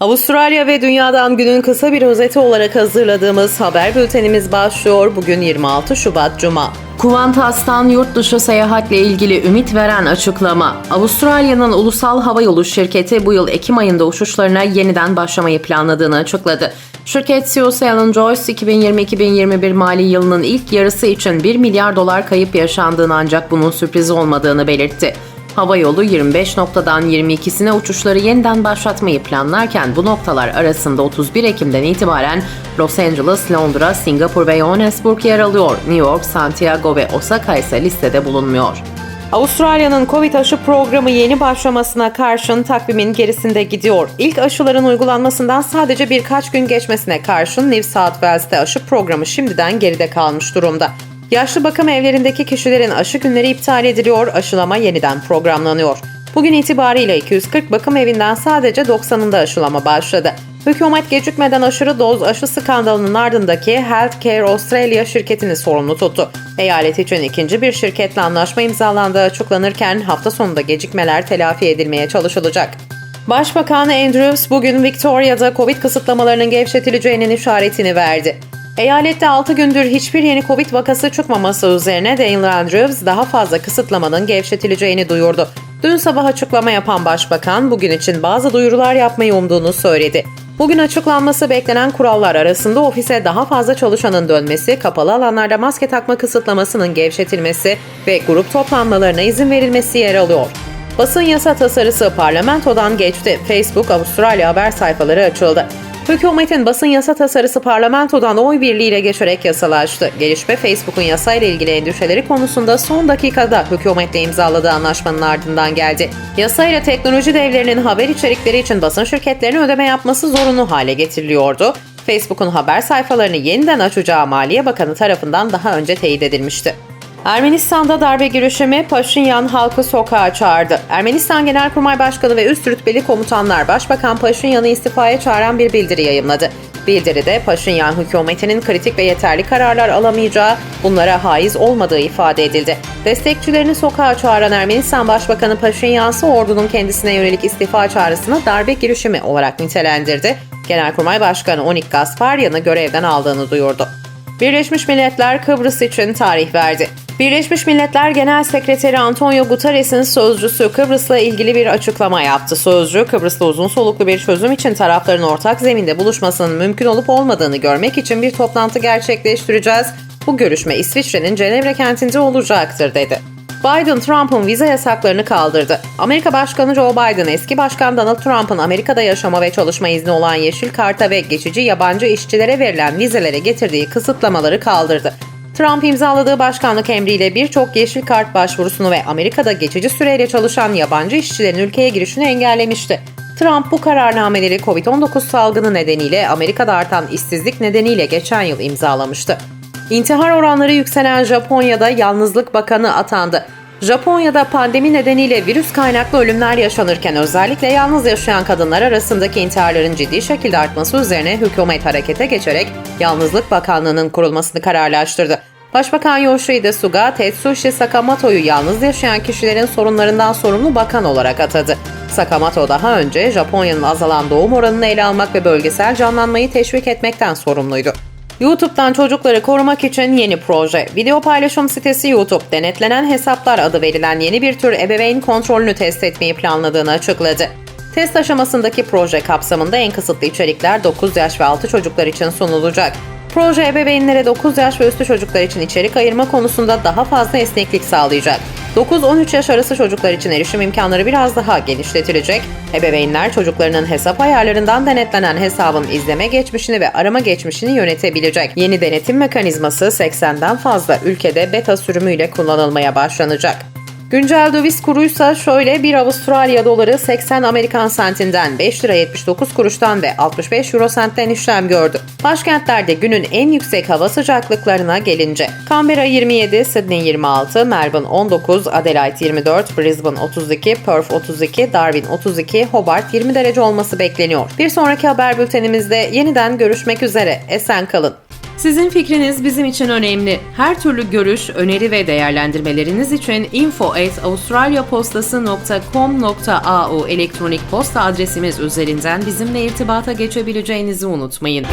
Avustralya ve dünyadan günün kısa bir özeti olarak hazırladığımız haber bültenimiz başlıyor. Bugün 26 Şubat Cuma. Kuvantas'tan yurt dışı seyahatle ilgili ümit veren açıklama. Avustralya'nın ulusal havayolu şirketi bu yıl Ekim ayında uçuşlarına yeniden başlamayı planladığını açıkladı. Şirket CEO'su Alan Joyce 2020-2021 mali yılının ilk yarısı için 1 milyar dolar kayıp yaşandığını ancak bunun sürpriz olmadığını belirtti. Havayolu 25 noktadan 22'sine uçuşları yeniden başlatmayı planlarken bu noktalar arasında 31 Ekim'den itibaren Los Angeles, Londra, Singapur ve Johannesburg yer alıyor. New York, Santiago ve Osaka ise listede bulunmuyor. Avustralya'nın Covid aşı programı yeni başlamasına karşın takvimin gerisinde gidiyor. İlk aşıların uygulanmasından sadece birkaç gün geçmesine karşın New South Wales'te aşı programı şimdiden geride kalmış durumda. Yaşlı bakım evlerindeki kişilerin aşı günleri iptal ediliyor, aşılama yeniden programlanıyor. Bugün itibariyle 240 bakım evinden sadece 90'ında aşılama başladı. Hükümet gecikmeden aşırı doz aşı skandalının ardındaki Healthcare Australia şirketini sorumlu tuttu. Eyalet için ikinci bir şirketle anlaşma imzalandığı açıklanırken hafta sonunda gecikmeler telafi edilmeye çalışılacak. Başbakan Andrews bugün Victoria'da Covid kısıtlamalarının gevşetileceğinin işaretini verdi. Eyalette 6 gündür hiçbir yeni Covid vakası çıkmaması üzerine Daniel Andrews daha fazla kısıtlamanın gevşetileceğini duyurdu. Dün sabah açıklama yapan başbakan bugün için bazı duyurular yapmayı umduğunu söyledi. Bugün açıklanması beklenen kurallar arasında ofise daha fazla çalışanın dönmesi, kapalı alanlarda maske takma kısıtlamasının gevşetilmesi ve grup toplanmalarına izin verilmesi yer alıyor. Basın yasa tasarısı parlamentodan geçti. Facebook Avustralya haber sayfaları açıldı. Hükümetin basın yasa tasarısı parlamentodan oy birliğiyle geçerek yasalaştı. Gelişme Facebook'un yasayla ilgili endişeleri konusunda son dakikada hükümetle imzaladığı anlaşmanın ardından geldi. Yasayla teknoloji devlerinin haber içerikleri için basın şirketlerine ödeme yapması zorunlu hale getiriliyordu. Facebook'un haber sayfalarını yeniden açacağı Maliye Bakanı tarafından daha önce teyit edilmişti. Ermenistan'da darbe girişimi Paşinyan halkı sokağa çağırdı. Ermenistan Genelkurmay Başkanı ve üst rütbeli komutanlar Başbakan Paşinyan'ı istifaya çağıran bir bildiri yayımladı. Bildiride Paşinyan hükümetinin kritik ve yeterli kararlar alamayacağı, bunlara haiz olmadığı ifade edildi. Destekçilerini sokağa çağıran Ermenistan Başbakanı Paşinyan ise ordunun kendisine yönelik istifa çağrısını darbe girişimi olarak nitelendirdi. Genelkurmay Başkanı Onik Gasparyan'ı görevden aldığını duyurdu. Birleşmiş Milletler Kıbrıs için tarih verdi. Birleşmiş Milletler Genel Sekreteri Antonio Guterres'in sözcüsü Kıbrıs'la ilgili bir açıklama yaptı. Sözcü, Kıbrıs'ta uzun soluklu bir çözüm için tarafların ortak zeminde buluşmasının mümkün olup olmadığını görmek için bir toplantı gerçekleştireceğiz. Bu görüşme İsviçre'nin Cenevre kentinde olacaktır dedi. Biden, Trump'ın vize yasaklarını kaldırdı. Amerika Başkanı Joe Biden, eski başkan Donald Trump'ın Amerika'da yaşama ve çalışma izni olan yeşil karta ve geçici yabancı işçilere verilen vizelere getirdiği kısıtlamaları kaldırdı. Trump imzaladığı başkanlık emriyle birçok yeşil kart başvurusunu ve Amerika'da geçici süreyle çalışan yabancı işçilerin ülkeye girişini engellemişti. Trump bu kararnameleri Covid-19 salgını nedeniyle Amerika'da artan işsizlik nedeniyle geçen yıl imzalamıştı. İntihar oranları yükselen Japonya'da Yalnızlık Bakanı atandı. Japonya'da pandemi nedeniyle virüs kaynaklı ölümler yaşanırken özellikle yalnız yaşayan kadınlar arasındaki intiharların ciddi şekilde artması üzerine hükümet harekete geçerek Yalnızlık Bakanlığı'nın kurulmasını kararlaştırdı. Başbakan Yoshihide Suga, Tetsushi Sakamoto'yu yalnız yaşayan kişilerin sorunlarından sorumlu bakan olarak atadı. Sakamoto daha önce Japonya'nın azalan doğum oranını ele almak ve bölgesel canlanmayı teşvik etmekten sorumluydu. YouTube'dan çocukları korumak için yeni proje. Video paylaşım sitesi YouTube, denetlenen hesaplar adı verilen yeni bir tür ebeveyn kontrolünü test etmeyi planladığını açıkladı. Test aşamasındaki proje kapsamında en kısıtlı içerikler 9 yaş ve altı çocuklar için sunulacak. Proje ebeveynlere 9 yaş ve üstü çocuklar için içerik ayırma konusunda daha fazla esneklik sağlayacak. 9-13 yaş arası çocuklar için erişim imkanları biraz daha genişletilecek. Ebeveynler çocuklarının hesap ayarlarından denetlenen hesabın izleme geçmişini ve arama geçmişini yönetebilecek. Yeni denetim mekanizması 80'den fazla ülkede beta sürümüyle kullanılmaya başlanacak. Güncel döviz kuruysa şöyle bir Avustralya doları 80 Amerikan sentinden 5 lira 79 kuruştan ve 65 euro sentten işlem gördü. Başkentlerde günün en yüksek hava sıcaklıklarına gelince Canberra 27, Sydney 26, Melbourne 19, Adelaide 24, Brisbane 32, Perth 32, Darwin 32, Hobart 20 derece olması bekleniyor. Bir sonraki haber bültenimizde yeniden görüşmek üzere. Esen kalın. Sizin fikriniz bizim için önemli. Her türlü görüş, öneri ve değerlendirmeleriniz için info@avustralyapostası.com.au elektronik posta adresimiz üzerinden bizimle irtibata geçebileceğinizi unutmayın.